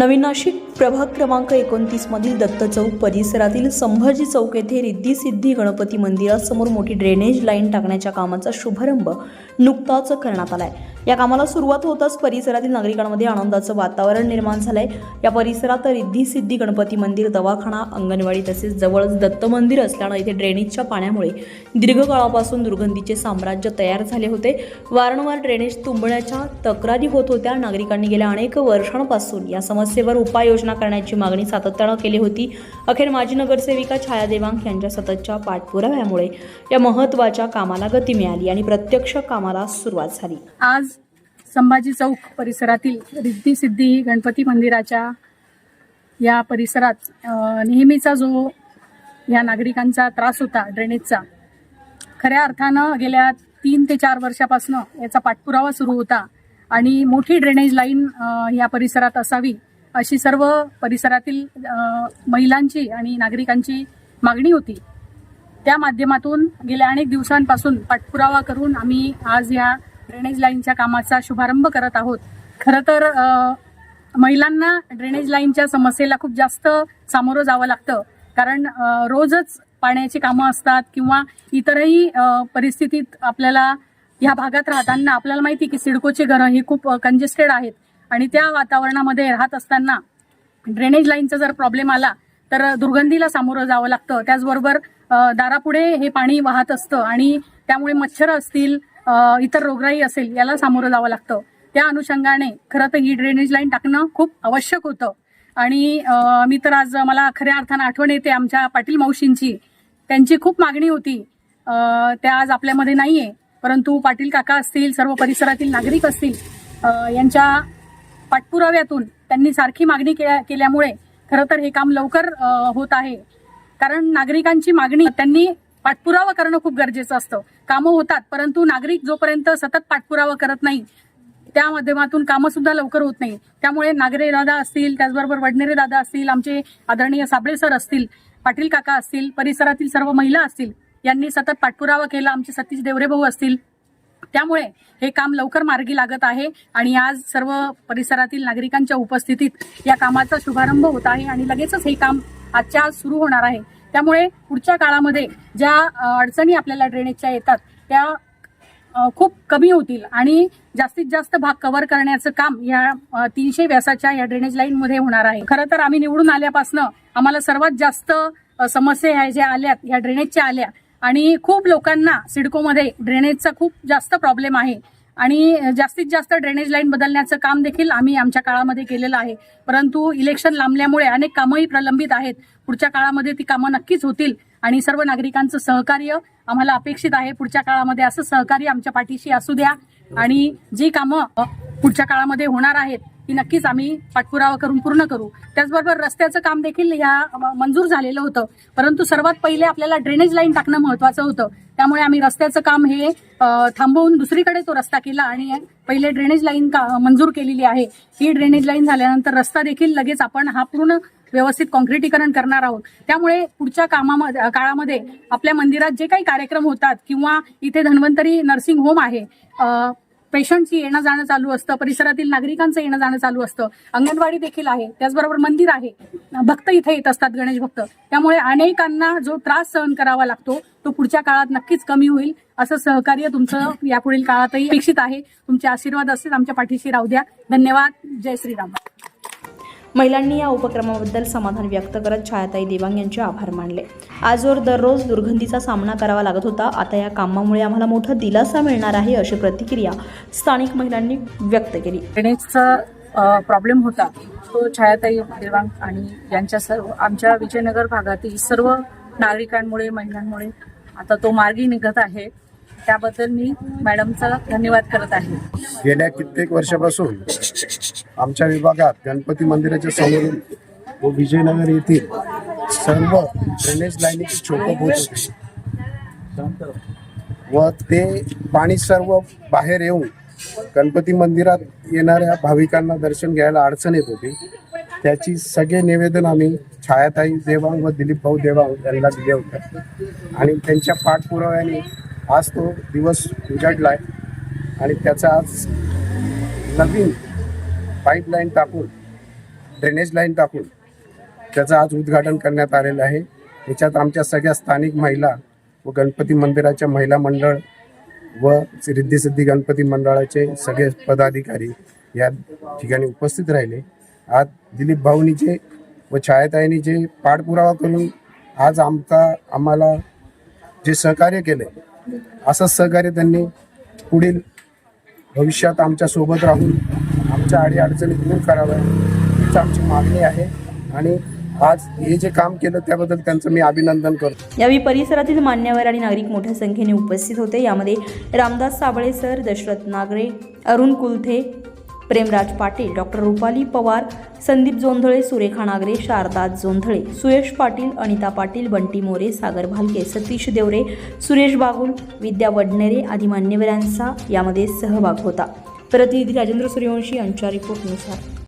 नवीन नाशिक प्रभाग क्रमांक एकोणतीस मधील दत्त चौक परिसरातील संभाजी चौक येथे रिद्धी सिद्धी गणपती मंदिरासमोर मोठी ड्रेनेज लाईन टाकण्याच्या कामाचा शुभारंभ नुकताच करण्यात आलाय. या कामाला सुरुवात होताच परिसरातील नागरिकांमध्ये आनंदाचं वातावरण निर्माण झालंय. या परिसरात रिद्धी सिद्धी गणपती मंदिर दवाखाना अंगणवाडी तसेच जवळच दत्त मंदिर असल्यानं इथे ड्रेनेजच्या पाण्यामुळे दीर्घकाळापासून दुर्गंधीचे साम्राज्य तयार झाले होते. वारंवार ड्रेनेज तुंबण्याच्या तक्रारी होत होत्या. नागरिकांनी गेल्या अनेक वर्षांपासून या समस्येवर उपाययोजना करण्याची मागणी सातत्यानं केली होती. अखेर माजी नगरसेविका छाया देवांग यांच्या सततच्या पाठपुराव्यामुळे या महत्त्वाच्या कामाला गती मिळाली आणि प्रत्यक्ष कामाला सुरुवात झाली. आज संभाजी चौक परिसरातील रिद्धी सिद्धी गणपती मंदिराच्या या परिसरात नेहमीचा जो या नागरिकांचा त्रास होता ड्रेनेजचा खऱ्या अर्थानं गेल्या तीन ते चार वर्षापासून याचा पाठपुरावा सुरू होता आणि मोठी ड्रेनेज लाईन या परिसरात असावी अशी सर्व परिसरातील महिलांची आणि नागरिकांची मागणी होती. त्या माध्यमातून गेल्या अनेक दिवसांपासून पाठपुरावा करून आम्ही आज या ड्रेनेज लाईनच्या कामाचा शुभारंभ करत आहोत. खरं तर महिलांना ड्रेनेज लाईनच्या समस्येला खूप जास्त सामोरं जावं लागतं. कारण रोजच पाण्याची कामं असतात किंवा इतरही परिस्थितीत आपल्याला ह्या भागात राहताना आपल्याला माहिती की सिडकोचे घरं ही खूप कंजेस्टेड आहेत. आणि त्या वातावरणामध्ये राहत असताना ड्रेनेज लाईनचा जर प्रॉब्लेम आला तर दुर्गंधीला सामोरं जावं लागतं. त्याचबरोबर दारापुढे हे पाणी वाहत असतं आणि त्यामुळे मच्छर असतील इतर रोगराई असेल याला सामोरं जावं लागतं. त्या अनुषंगाने खरं तर ही ड्रेनेज लाईन टाकणं खूप आवश्यक होतं. आणि मी तर आज मला खऱ्या अर्थानं आठवण येते आमच्या पाटील मावशींची. त्यांची खूप मागणी होती. त्या आज आपल्यामध्ये नाहीये परंतु पाटील काका असतील सर्व परिसरातील नागरिक असतील यांच्या पाठपुराव्यातून त्यांनी सारखी मागणी केल्या- केल्यामुळे खरं तर हे काम लवकर होत आहे. कारण नागरिकांची मागणी त्यांनी पाठपुरावा करणं खूप गरजेचं असतं. कामं होतात परंतु नागरिक जोपर्यंत सतत पाठपुरावा करत नाही त्या माध्यमातून कामं सुद्धा लवकर होत नाही. त्यामुळे नागरे दादा असतील त्याचबरोबर वडनेरे दादा असतील आमचे आदरणीय साबळे सर असतील पाटील काका असतील परिसरातील सर्व महिला असतील यांनी सतत पाठपुरावा केला. आमचे सतीश देवरे भाऊ असतील त्यामुळे हे काम लवकर मार्गी लागत आहे आणि आज सर्व परिसरातील नागरिकांच्या उपस्थितीत या कामाचा शुभारंभ होत आहे आणि लगेचच हे काम आजच्या आज सुरू होणार आहे. त्यामुळे पुढच्या काळामध्ये ज्या अडचणी आपल्याला ड्रेनेजच्या येतात त्या खूप कमी होतील आणि जास्तीत जास्त भाग कव्हर करण्याचं काम या तीनशे व्यासाच्या या ड्रेनेज लाईन मध्ये होणार आहे. खरं तर आम्ही निवडून आल्यापासून आम्हाला सर्वात जास्त समस्या ह्या ज्या आल्यात या ड्रेनेजच्या आल्या आणि खूप लोकांना सिडकोमध्ये ड्रेनेजचा खूप जास्त प्रॉब्लेम आहे. आणि जास्तीत जास्त ड्रेनेज लाईन बदलण्याचं काम देखील आम्ही आमच्या काळामध्ये केलेलं आहे. परंतु इलेक्शन लांबल्यामुळे अनेक कामंही प्रलंबित आहेत. पुढच्या काळामध्ये ती कामं नक्कीच होतील आणि सर्व नागरिकांचं सहकार्य आम्हाला अपेक्षित आहे. पुढच्या काळामध्ये असं सहकार्य आमच्या पाठीशी असू द्या. आणि जी कामं पुढच्या काळामध्ये होणार आहेत ती नक्कीच आम्ही पाठपुरावा करून पूर्ण करू. त्याचबरोबर रस्त्याचं काम देखील या मंजूर झालेलं होतं. परंतु सर्वात पहिले आपल्याला ड्रेनेज लाईन टाकणं महत्वाचं होतं. त्यामुळे आम्ही रस्त्याचं काम हे थांबवून दुसरीकडे तो रस्ता केला आणि पहिले ड्रेनेज लाईन का मंजूर केलेली आहे. ही ड्रेनेज लाईन झाल्यानंतर रस्ता देखील लगेच आपण हा पूर्ण व्यवस्थित कॉन्क्रिटीकरण करणार आहोत. त्यामुळे पुढच्या कामामध्ये काळामध्ये आपल्या मंदिरात जे काही कार्यक्रम होतात किंवा इथे धन्वंतरी नर्सिंग होम आहे पेशंटची येणं जाणं चालू असतं परिसरातील नागरिकांचं येणं जाणं चालू असतं. अंगणवाडी देखील आहे त्याचबरोबर मंदिर आहे. भक्त इथे येत असतात गणेश भक्त. त्यामुळे अनेकांना जो त्रास सहन करावा लागतो तो पुढच्या काळात नक्कीच कमी होईल. असं सहकार्य तुमचं यापुढील काळातही अपेक्षित आहे. तुमचे आशीर्वाद असतील आमच्या पाठीशी राहू द्या. धन्यवाद. जय श्रीराम. महिलांनी या उपक्रमाबद्दल समाधान व्यक्त करत छायाताई देवांग यांचे आभार मानले. आजवर दररोज दुर्गंधीचा सामना करावा लागत होता. आता या कामामुळे आम्हाला मोठा दिलासा मिळणार आहे अशी प्रतिक्रिया स्थानिक महिलांनी व्यक्त केली. ड्रेनेजचा प्रॉब्लेम होता तो छायाताई देवांग आणि यांच्या सर्व आमच्या विजयनगर भागातील सर्व नागरिकांमुळे महिलांमुळे आता तो मार्गी निघत आहे. त्याबद्दल मी मॅडमचा धन्यवाद करत आहे. गेल्या कित्येक वर्षापासून आमच्या विभागात गणपती मंदिराच्या समोरून व विजयनगर येथील सर्व ड्रेनेज लाईनीचे छोटे होत. व ते पाणी सर्व बाहेर येऊन गणपती मंदिरात येणाऱ्या भाविकांना दर्शन घ्यायला अडचण येत होती. त्याची सगळे निवेदन आम्ही छायाताई देवांग व दिलीप भाऊ देवांग यांना दिले होते. आणि त्यांच्या पाठपुराव्याने आज तो दिवस उजाडलाय. आणि त्याचा आज नवीन पाईपलाईन टाकून ड्रेनेज लाईन टाकून त्याचं आज उद्घाटन करण्यात आलेलं आहे. याच्यात आमच्या सगळ्या स्थानिक महिला व गणपती मंदिराच्या महिला मंडळ व रिद्धी सिद्धी गणपती मंडळाचे सगळे पदाधिकारी या ठिकाणी उपस्थित राहिले. आज दिलीप भाऊनीचे व छायाताईनीचे पाठपुरावा करून आज आमचा आम्हाला जे सहकार्य केले असंच सहकार्य त्यांनी पुढील भविष्यात आमच्यासोबत राहून आमच्या अडीअडचणी दूर कराव्या हीच आमची मागणी आहे. आणि आज हे जे काम केलं त्याबद्दल त्यांचं मी अभिनंदन करतो. यावेळी परिसरातील मान्यवर आणि नागरिक मोठ्या संख्येने उपस्थित होते. यामध्ये रामदास साबळे सर दशरथ नागरे अरुण कुलथे प्रेमराज पाटील डॉक्टर रुपाली पवार संदीप जोंधळे सुरेखा नागरे शारदा जोंधळे सुयश पाटील अनिता पाटील बंटी मोरे सागर भालके सतीश देवरे सुरेश बागुल विद्या वडनेरे आदी मान्यवरांचा यामध्ये सहभाग होता. प्रतिनिधी राजेंद्र सूर्यवंशी यांच्या रिपोर्टनुसार.